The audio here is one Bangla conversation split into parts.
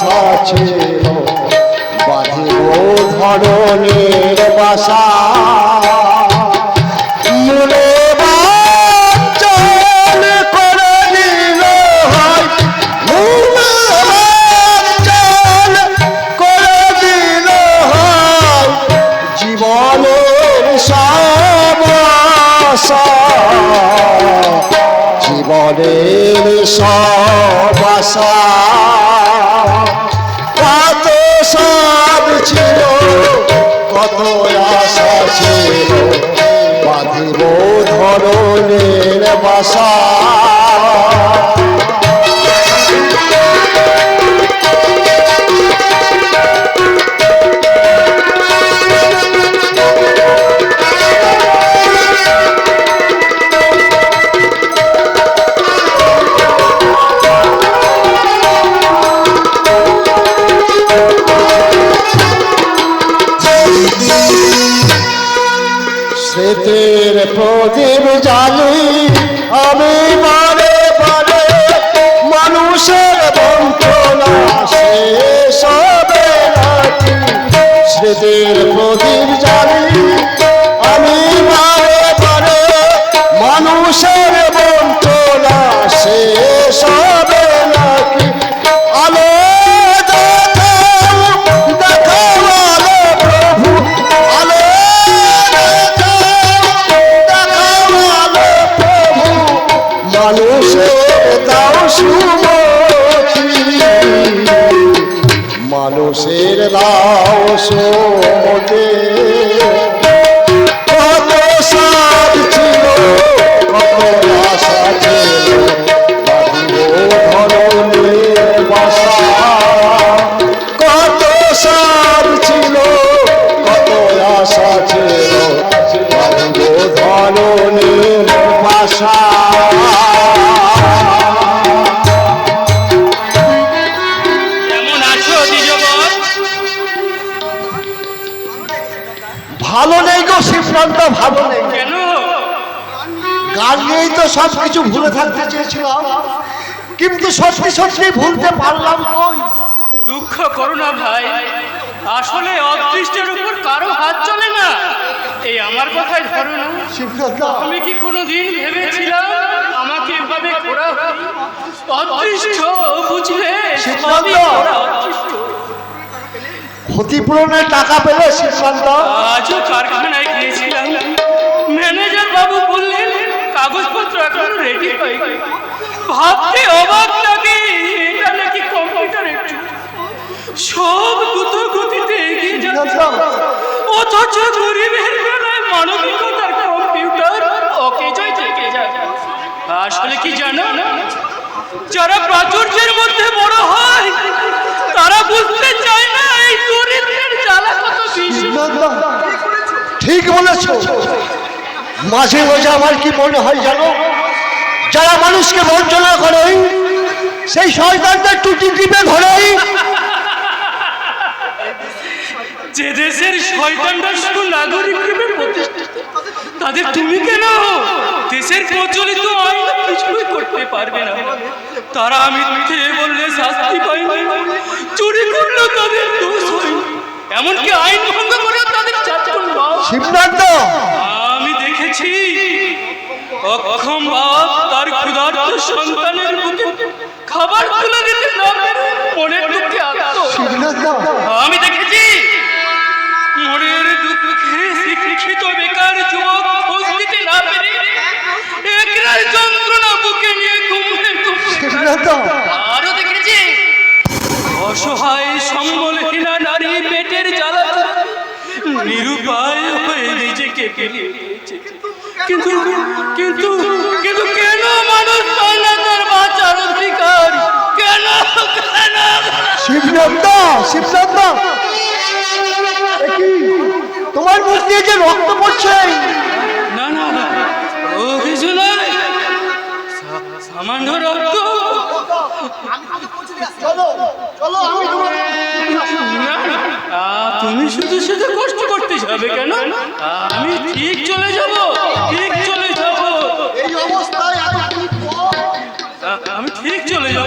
আশা ছিল বাঁধিব ধরনের বাসা। মনে বাঞ্ছন বাঁধিব ধরনের বাসা। স্মৃতির প্রদীপ জালি দাও কিন্তু সত্যি সত্যি ভুলতে পারলাম কই? দুঃখ করো না ভাই। আসলে অদৃষ্টের উপর কারও হাত চলে না। এই আমার কথাই ধরো না। আমি কি কোনোদিন ভেবেছিলাম আমাকে এভাবে হবে? অদৃষ্ট বুঝলে? ক্ষতিপূরণের টাকা পেলে সিদ্ধান্ত আজও কারখানায় গিয়েছিলাম। ম্যানেজার বাবু বললেন কাগজপত্র এখনও রেডি হয়নি। ভাবতে অবাক লাগে। এটা নাকি কম্পিউটারের যুগ। সব দ্রুত গতিতে এগিয়ে যাচ্ছে। অথচ গরিবের বেলায় মানবিকতার কম্পিউটার অকেজয় থেকে যায় আসলে কি জানো? যারা প্রাচুর্যের মধ্যে বড় হয় তারা বুঝতে চায় না এই দরিদ্রের জ্বালা কত বেশি। ঠিক বলেছ। মাঝে মাঝে আমার কি মনে হয় জানো? যারা মানুষকে বঞ্চনা করে সেই শয়তানদের টুটি টিপে ধরে যে দেশের শয়তানরা শুধু নাগরিক রূপে প্রতিষ্ঠিত তাদের তুমি কেন? দেশের প্রচলিত আইন কিছুই করতে পারবে না। তারা মিথ্যে বললে শাস্তি পায় না। চুরি করলেও তাদের দোষ হয়। এমনকি আইন ভঙ্গ করে তাদের বাপ আমি দেখেছি অক্ষম বাপ তার ক্ষুধার্ত সন্তানের মুখে খাবার তুলে দিতে না পেরে মনের দুঃখে আমি দেখেছি। মনের সিদ্ধান্ত এ তোমার মুখ দিয়ে যে রক্ত পড়ছে? না না না। ও কিছু নয়। সামান্য রক্ত। তুমি শুধু শুধু কষ্ট করতে যাবে কেন? আমি ঠিক চলে যাব ঠিক চলে যাব। এই অবস্থায় আমি ঠিক চলে যাব।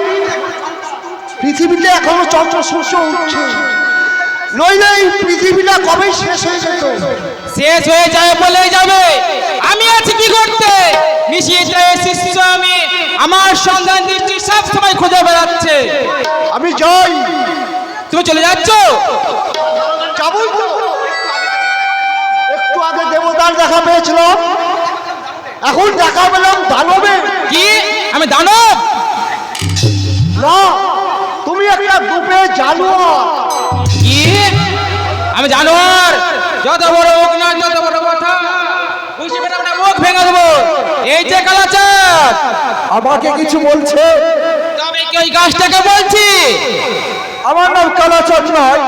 পৃথিবীতে এখনও চন্দ্র সূর্য উঠছে। নইলে এই পৃথিবীটা কবে শেষ হয়ে যেত? শেষ হয়ে যায় বলে যাবে। আমি আছি কি করতে? নিশিত শিষ্য আমি। আমার সন্ধান দিচ্ছি সব সময় খুঁজে বেড়াচ্ছে। আমি যাই। তুমি চলে যাচ্ছ? যাবই তো। একটু আগে দেবতার দেখা পেয়েছিলাম। এখন দেখা পেলাম দানবে কি? আমি দানব? না। তুমি একটা দুপে জানোয়ার। কি? আমি জানোয়ার? যত বড় হোক না যত বড় কথা। বুঝতে পেরে আমরা মুখ ভেঙে দেবো। এই যে কালাচাঁদ। আমাকে কিছু বলছে? তবে কি ওই গাছটাকে বলছি? আমার নাম কালাচাঁদ নয়।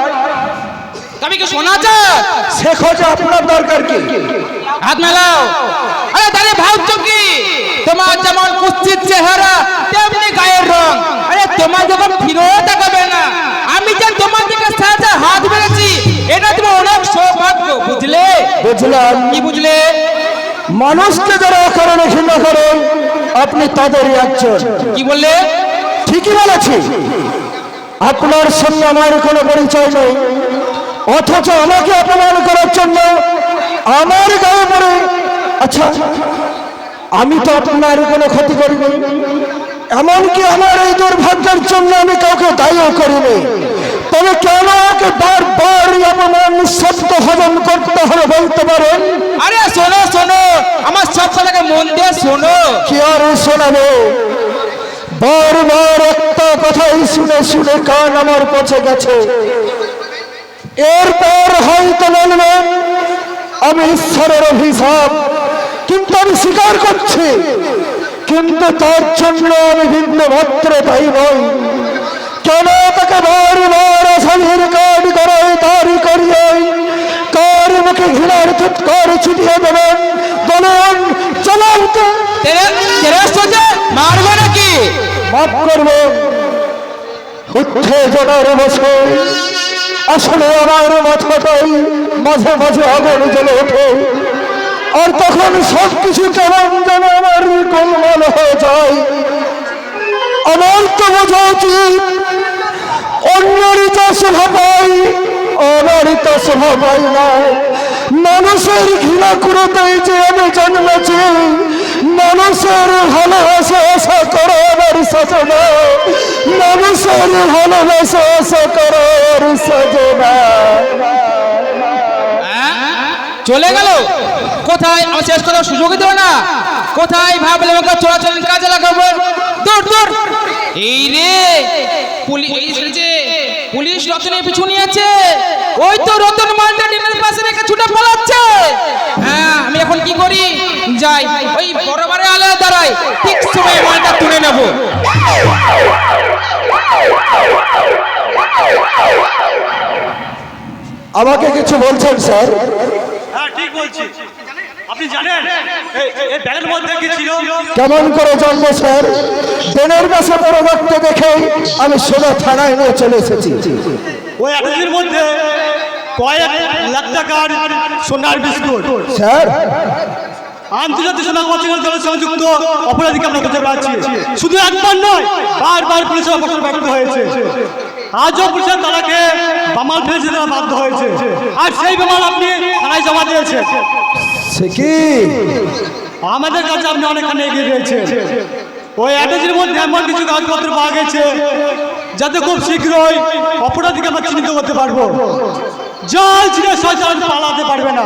তবে কি শোনা চাঁদ সে খোঁজে আপনার দরকার কি? হাত মেলাও আরে দাঁড়িয়ে ভাবছ কি? তোমার যেমন কুচ্ছিত চেহারা তেমনি গায়ের রং। আরে তোমার যখন ফিরেও তাকাবে না। আমি যে তোমার দিকে সাহায্যে হাত বেড়েছি এটা তোমার অনেক সৌভাগ্য বুঝলে? বুঝলাম। কি বুঝলে? মানুষকে যারা কারণে ঘৃণা করেন আপনি তাদেরই একজন। কি বললে? ঠিকই বলেছি। আপনার সঙ্গে আমার কোনো পরিচয় নেই। অথচ আমাকে অপমান করার জন্য আমার গায়ে পড়ে। আচ্ছা আমি তো আপনার কোনো ক্ষতি করিনি। এমনকি আমার এই দুর্ভাগ্যের জন্য আমি কাউকে দায়ীও করিনি। তবে কেন আমাকে বারবার অপমান শব্দ হজম করতে হবে বলতে পারেন আরে শোনো শোনো আমার সব কথাকে মন দিয়ে শোনো। কি আর শোনাবো? বারবার একটা কথাই শুনে শুনে কান আমার পচে গেছে। এরপর হয়তো বলবেন আমি ঈশ্বরের অভিশাপ। কিন্তু আমি স্বীকার করছি। কিন্তু তার জন্য আমি ভিন্ন মাত্র তাই নই। কেন তাকে বারবার আসামির কাঠ করাই তারি করিয়ে কার মুখে ঘৃণার ফুৎকার ছিটিয়ে দেবেন? বলুন চলান তো। তেরে তেরে সোজা মারবে নাকি? মাফ করবেন। বসে আসলে আমার মাথাটাই মাঝে মাঝে আগুন জ্বলে ওঠে। আর তখন সব কেমন যেন আমার গোলমাল হয়ে যায়। আমার তো বোঝা উচিত তো স্বভাবাই আমারই তো স্বভাবাই নয়। মানুষের ঘৃণা করতেই যে আমি জন্মেছি মানুষের ভালোবাসা আশা করো আমার সজনা। মানুষের ভালোবাসা আশা করো আমার সজনা। হ্যাঁ? চলে গেল? কোথায়? আমার শেষ করার সুযোগ দিল না। কোথায়? ভাবলে আমাকে কাজে লাগাবো। দূর দূর। এই রে, পুলিশ পুলিশ রতনের পিছু নিয়েছে। ওই তো রতন মালটা ট্রেনের পাশে রেখে ছুটে পালাচ্ছে। হ্যাঁ আমি এখন কি করি? যাই ওই বরাবরে আলাদা দাঁড়াই ঠিক সময় মালটা তুলে নেব। আমাকে কিছু বলছেন স্যার? হ্যাঁ ঠিক বলছি। আপনি জানেন? এই ব্যাগের মধ্যে কি ছিল? কেমন করে জানব স্যার? বাসে বড় দেখতে দেখে আমি সোজা থানায় নিয়ে চলে এসেছি। ওই এতদিনের মধ্যে কয়েক লাখ টাকার সোনার বিস্কুট। স্যার? আন্তর্জাতিক সোনা অচেনা দলের সঙ্গে যুক্ত অপরাধীকে আমরা খুঁজে পাচ্ছি। শুধু একবার নয় বারবার পুলিশের অপরাধ ব্যক্ত হয়েছে। আজও পুলিশের তারাকে বামাল তারা বাধ্য হয়েছে। আর সেই বামাল আপনি থানায় জমা দিয়েছেন। সে কি? আমাদের কাছে আপনি অনেকখানি এগিয়ে গিয়েছেন। ওই অ্যাটাচের মধ্যে এমন কিছু কাগজপত্র পাওয়া গেছে যাতে খুব শীঘ্রই অপরাধীকে আমরা চিহ্নিত করতে পারব। জল ছিঁড়ে সচল পালাতে পারবে না।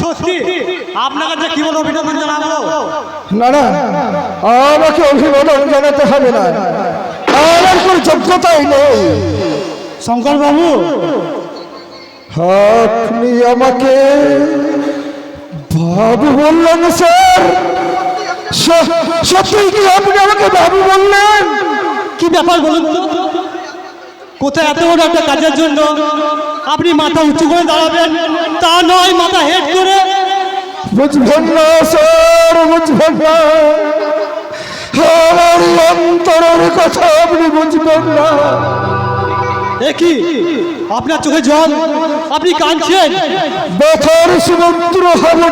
সত্যি আপনার কাছে কি বলে অভিনন্দন জানাব? না না আমাকে অভিবাদন জানাতে হবে না। আমার কোনো যোগ্যতাই নেই। শঙ্কর বাবু আপনি আমাকে বাবু বললেন স্যার সত্যি কি আপনি আমাকে বাবু বললেন? কি ব্যাপার বলুন? তো কোথায় এত বড় একটা কাজের জন্য আপনি মাথা উঁচু করে দাঁড়াবেন? তা নয় মাথা হেড করে। বুঝবেন না স্যার বুঝবেন না। আমার অন্তরের কথা আপনি বুঝবেন না। এ কি? আপনার চোখে জল? আপনি কাঁদছেন? ব্যথার সমুদ্র হবে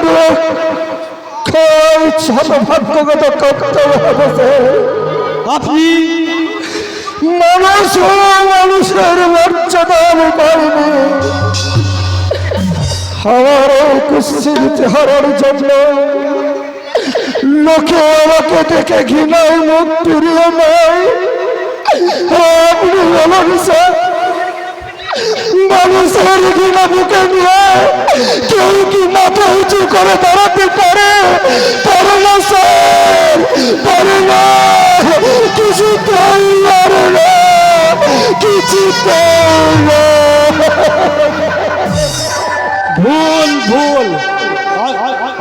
হবে আপনি? মানুষ মানুষের মর্যাদা আমি পাইনি। আমার এই কুশ্চিত হারার জন্য লোকে আমাকে দেখে ঘৃণায় মুখ ফিরিয়ে নেয়। আপনি বলুন স্যার মানুষের ঘৃণা বুকে নিয়ে কেউ কি মাথা উঁচু করে দাঁড়াতে পারে? পারে না স্যার, পারে না। কিছু পারে না, কিছু না। ভুল ভুল।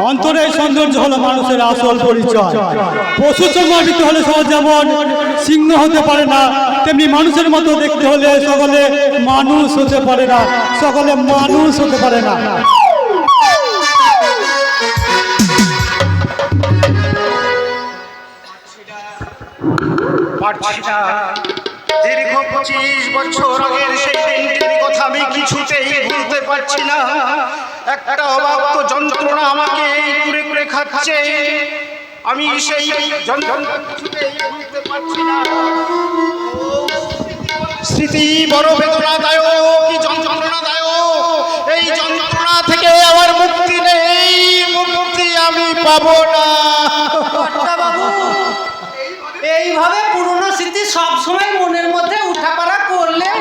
অন্তরের সৌন্দর্য হলো মানুষের আসল পরিচয়। পশু সংগঠিত হলে সমাজ যেমন সিংহ হতে পারে না তেমনি মানুষের মতো দেখতে হলে সকলে মানুষ হতে পারে না সকলে মানুষ হতে পারে না। পারছি না। দীর্ঘ পঁচিশ বছর আগের সেই দিনটির কথা আমি কিছুতেই ভুলতে পারছি না। একটা অবাক যন্ত্রণা আমাকে কুড়ে কুড়ে খাচ্ছে। আমি সেই পারছি না স্মৃতি বড় বেদনাদায়ক, কি যন্ত্রণাদায়ক। এই যন্ত্রণা থেকে আমার মুক্তি নেই, মুক্তি আমি পাবো না। সব সময় মনের মধ্যে উঠাপাড়া করলে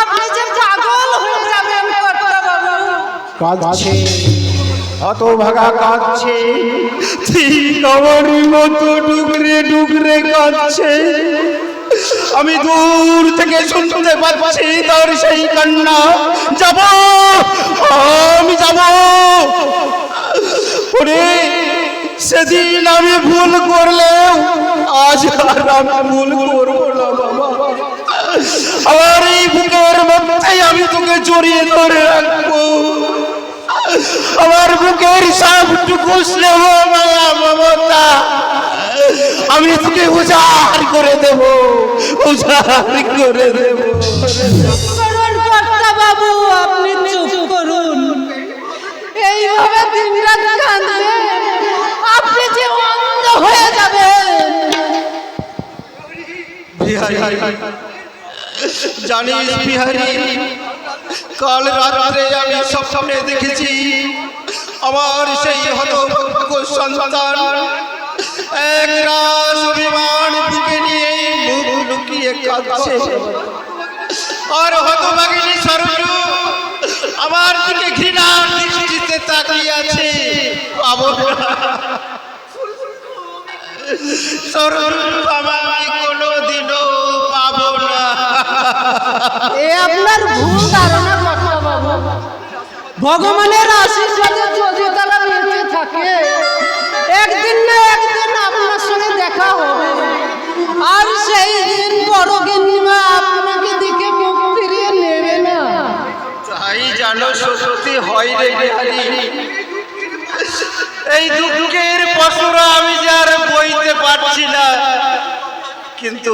আপনি যে পাগল হয়ে যাবেন ভাগা ঠিক মতো আমি দূর থেকে শুনতে পাচ্ছি তার সেই কান্না। যাব, আমি যাব। ওরে! সেদিন আমি ভুল করলেও আজ আর আমি ভুল করব না আমার এই বুকের মধ্যেই আমি তোকে জড়িয়ে ধরে রাখব। আমার বুকের সবটুকু স্নেহ, মায়া, মমতা আমি তোকে উজাড় করে দেব, উজাড় করে দেব। বিহারি জানিস বিহারি, কাল রাত্রে আমি স্বপ্নে দেখেছি আমার সেই হতভাগ্য সন্তান। এক রাস অভিমান বুকে নিয়ে মুখ লুকিয়ে কাঁদছে। আর হতভাগিনী সরজু আমার দিকে ঘৃণা দৃষ্টিতে তাকিয়ে আছে। সরজু বাবা কোনোদিনও এ আপনার ভুল ধারণা কর্তা বাবু। ভগবানের আশীর্বাদে যদি তারা বেঁচে থাকে, একদিন না একদিন আপনার সঙ্গে দেখা হবে। আর সেই দিন বড় গিন্নিমা আপনাকে দিকে মুখ ফিরিয়ে নেবে না। তাই জানো সত্যি হয় রে বিহারি। এই দুঃখের পশুরা আমি যে আর বইতে পারছি না। কিন্তু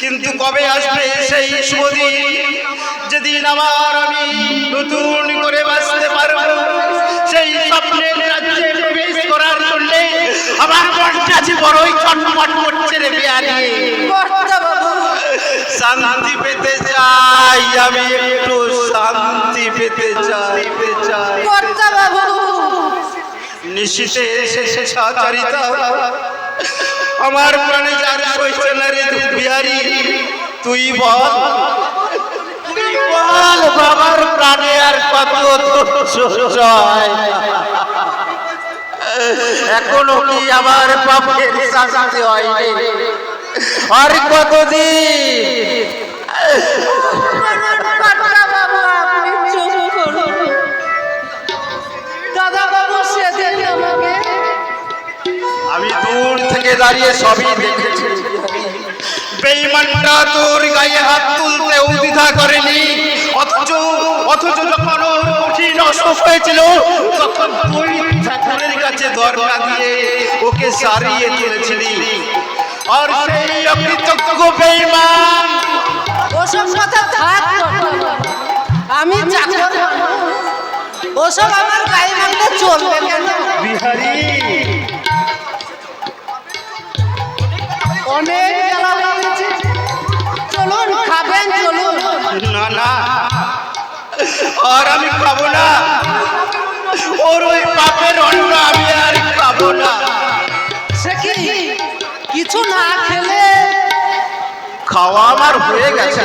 কিন্তু কবে আসবে সেই শুভদিন যেদিন আমার আমি নতুন করে বাঁচতে পারব, সেই স্বপ্নের রাজ্যে প্রবেশ করার জন্য আমার মনটা যে বড়ই ছটফট করছে রে বাবু শান্তি পেতে চাই আমি একটু, শান্তি পেতে চাই। পেতে চাই নিশীতে শেষে আমার প্রাণে যার সইছে না রে বিহারি, তুই বল। তুই বল, বাবার প্রাণে আর কত সহ্য এখনও কি আমার পাপের শাস্তি হয়নি? আর কতদিন? আমি দূর থেকে দাঁড়িয়ে সবই দেখেছি। বেঈমানটা তোর গায়ে হাত তুলতে দ্বিধা করেনি। অথচ অথচ যখন ওর কঠিন অসুখ হয়েছিল তখন তুই ঠাকুরের কাছে দরজা দিয়ে ওকে সারিয়ে তুলেছিলি। আর সেই অকৃতজ্ঞ বেঈমান। ওসব কথা থাক আমি চাকর। ওসব আমার গায়ে মারলে চলবে কেন? বিহারী অনেক জ্বালা হয়েছে চলুন খাবেন চলুন। না না। আর আমি খাব না। ওর ওই পাপের অন্ন আমি আর খাব না। সে কি? কিছু না খেলে? খাওয়া আমার হয়ে গেছে।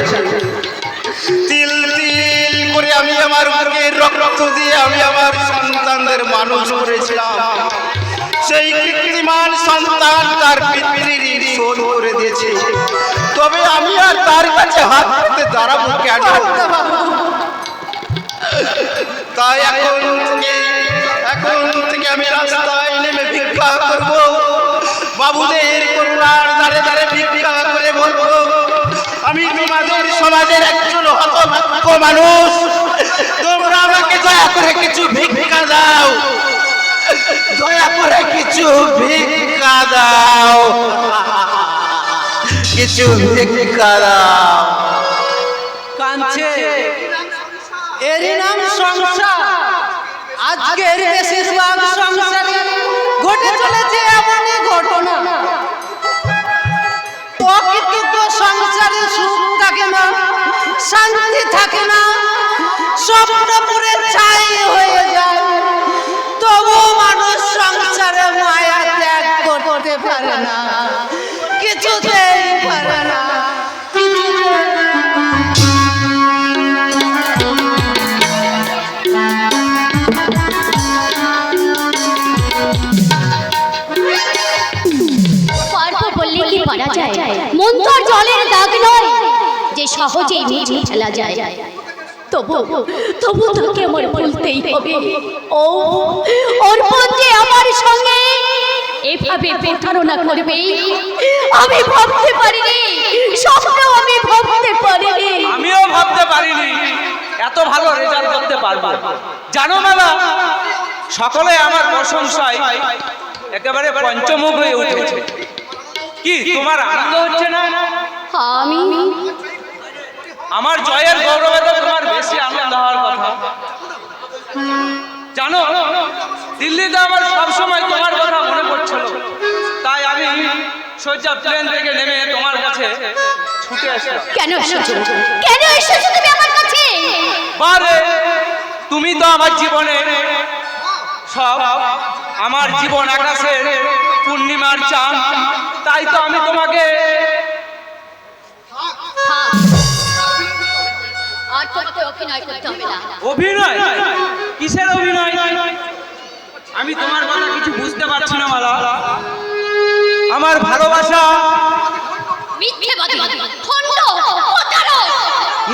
তিল তিল করে আমি আমার রক্ত দিয়ে আমি আমার সন্তানদের মানুষ করেছিলাম। সেই কৃত্রিমান সন্তান তার পিতৃর শোধ করে দিয়েছে। তবে আমি আর তার কাছে হাত পেতে দাঁড়াবো কেন? তাই এখন এখন থেকে আমি রাস্তায় নেমে ভিক্ষা করব। বাবুদের করুণার দাঁড়ে দাঁড়ে ভিক্ষা করে বলব, আমি তোমাদের সমাজের একজন হতভাগ্য মানুষ। তোমরা আমাকে দয়া করে কিছু ভিক্ষা দাও। দয়া করে কিছু ভিক্ষা দাও। কিছু ভিক্ষা দাও। কাঁদছে। এরই নাম সংসার। আজকের বেশিরভাগ সংসারে ঘটে চলেছে এমনই ঘটনা। প্রকৃত সংসারে সুখ থাকে না শান্তি থাকে না স্বপ্নপুরে ছাই যায়। মন জলের দাগ নয়। যে সহজেই মুছে ফেলা যায়। তবু তবু তোকে আমার বলতেই হবে। ও অর্পণ যে আমার সঙ্গে এভাবে প্রতারণা করবে। আমি ভাবতে পারিনি স্বপ্ন আমি ভাবতে পারিনি। আমিও ভাবতে পারিনি এত ভালো রেজাল্ট করতে পারব। জানো মেলা সকলে আমার প্রশংসায় একেবারে পঞ্চমুখ হয়ে উঠেছে কি? তোমার আনন্দ হচ্ছে না? আমি? আমার জয়ের গৌরবে তো তোমার বেশি আনন্দ হওয়ার কথা। জানো দিল্লিতে আমার সবসময় তোমার কথা মনে পড়ছিল। তাই আমি সোজা প্লেন থেকে নেমে তোমার কাছে ছুটে এসেছি। কেন এসেছ? কেন এসেছ তুমি আমার কাছে? বারে তুমি তো আমার জীবনে সব আমার জীবন আকাশের পূর্ণিমার চাঁদ তাই তো আমি তোমাকে অভিনয় কিসের অভিনয়? আমি তোমার কথা কিছু বুঝতে পারছি না মালা আমার ভালোবাসা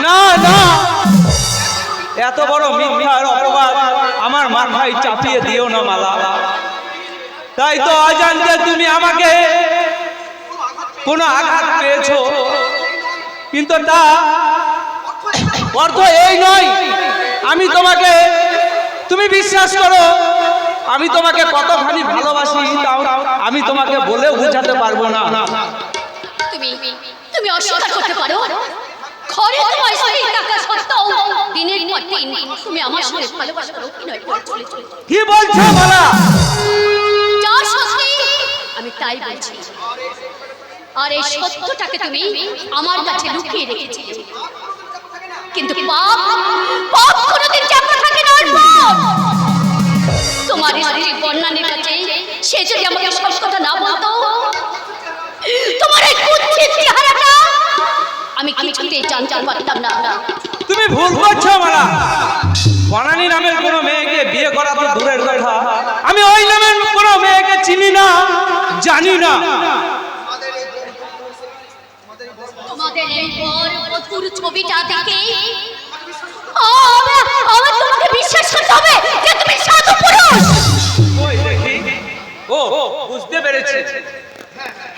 না না। এত বড় মিথ্যার অপবাদ আমার মাথায় চাপিয়ে দিও না মালা তাই তো অজান্তে তুমি আমাকে কোনো আঘাত পেয়েছ? কিন্তু তা অর্থ এই নয়। আমি তোমাকে তুমি বিশ্বাস করো আমি তোমাকে কতখানি ভালোবাসি তাও আমি তোমাকে বলে বোঝাতে পারব না। তুমি তুমি অস্বীকার করতে পারো। ঘরে তোমার স্ত্রী টাকা সত্ত্বেও দিনের পর দিন তুমি আমার সঙ্গে ভালোবাসার অভিনয় করে চলে কি বলছো মালা যা সত্যি আমি তাই বলছি। আর এই সত্যটাকে তুমি আমার কাছে লুকিয়ে রেখেছিলে। কিন্তু পাপ পাপ কোনোদিন চাপা থাকে না। তোমার স্ত্রী বর্ণানের কাছে সে যদি আমাকে সব কথা না বলতো তোমার এই কুৎসিত চেহারাটা আমি কিছুতেই জানতে পারতাম না। তুমি ভুল করছ মালা। বনানী নামের কোনো মেয়েকে বিয়ে করা তো দূরের কথা। আমি ওই নামের কোনো মেয়েকে চিনি না জানি না। এই বর ছবিটা দেখে। আমার তোমাকে বিশ্বাস করতে হবে যে তুমি সাধু পুরুষ। ও বুঝতে পেরেছি।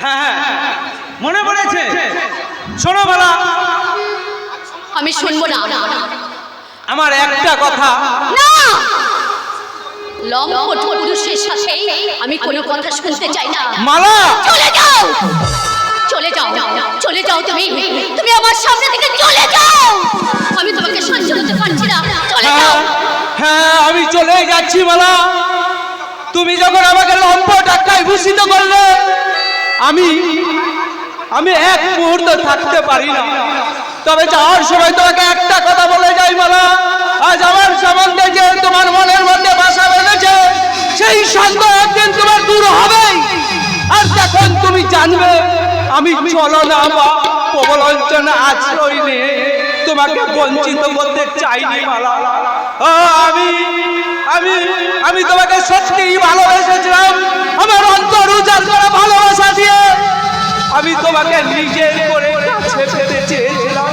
হ্যাঁ হ্যাঁ মনে পড়েছে? শোনো মালা আমি শুনব না। আমার একটা কথা। না! লম্পট পুরুষের সাথে আমি কোনো কথা শুনতে চাই না। মালা! চলে যাও! চলে যাও। চলে যাও। তুমি। তুমি আমার সামনে থেকে চলে যাও। আমি তোমাকে সহ্য করতে পারছি না। চলে যাও। হ্যাঁ হ্যাঁ আমি চলে যাচ্ছি মালা। তুমি যখন আমাকে লম্প টাকায় ভূষিত করলে আমি আমি এক মুহূর্ত থাকতে পারি না। তবে যাওয়ার সময় তোমাকে একটা কথা বলে যাই মালা। আজ আমার সম্বন্ধে যে তোমার মনের মধ্যে বাসা বেঁধেছে সেই সন্দেহ একদিন তোমার দূর হবেই। আর তখন তুমি জানবে, আমি চলো না বা প্রবলঞ্চনা আশ্রয় নিয়ে তোমাকে বঞ্চিত করতে চাইনি আমি আমি আমি তোমাকে সত্যিই ভালোবেসেছিলাম। আমার অন্তর উজাড় করে ভালোবাসা দিয়ে আমি তোমাকে নিজের করে কাছে পেতে চেয়েছিলাম।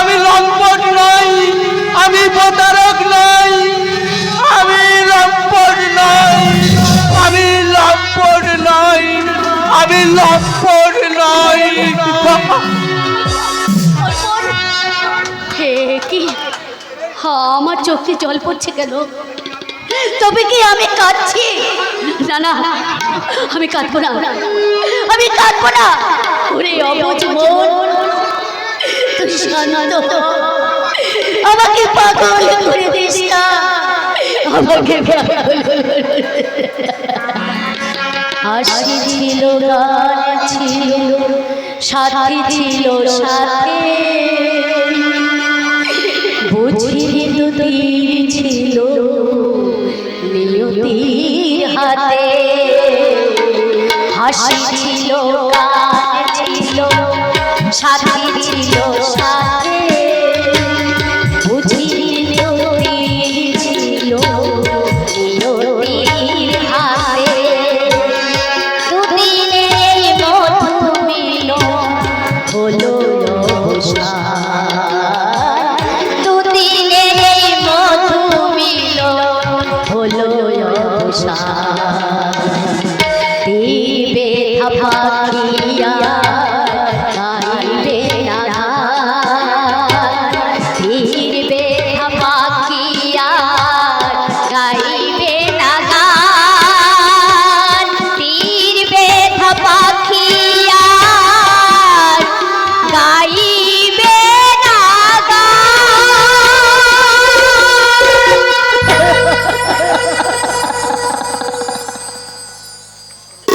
আমি লম্পট নই, আমি প্রতারক নই। আমি লম্পট নই। হে, কি? আমার চোখে জল পড়ছে কেন? তবে কি আমি কাঁদছি? না না, আমি কাঁদবো না। আমি কাঁদবো না। ওরে অবুঝ মন। তুই শান্ত। আমাকে পাগল করে দিস না। আমাকে পাগল। হাসি ছিল, গান ছিল, সাথী ছিল সাথে। বুঝিয়ে দুদিন ছিল নিয়তির হাতে। হাসি ছিল, গান ছিল সাথী।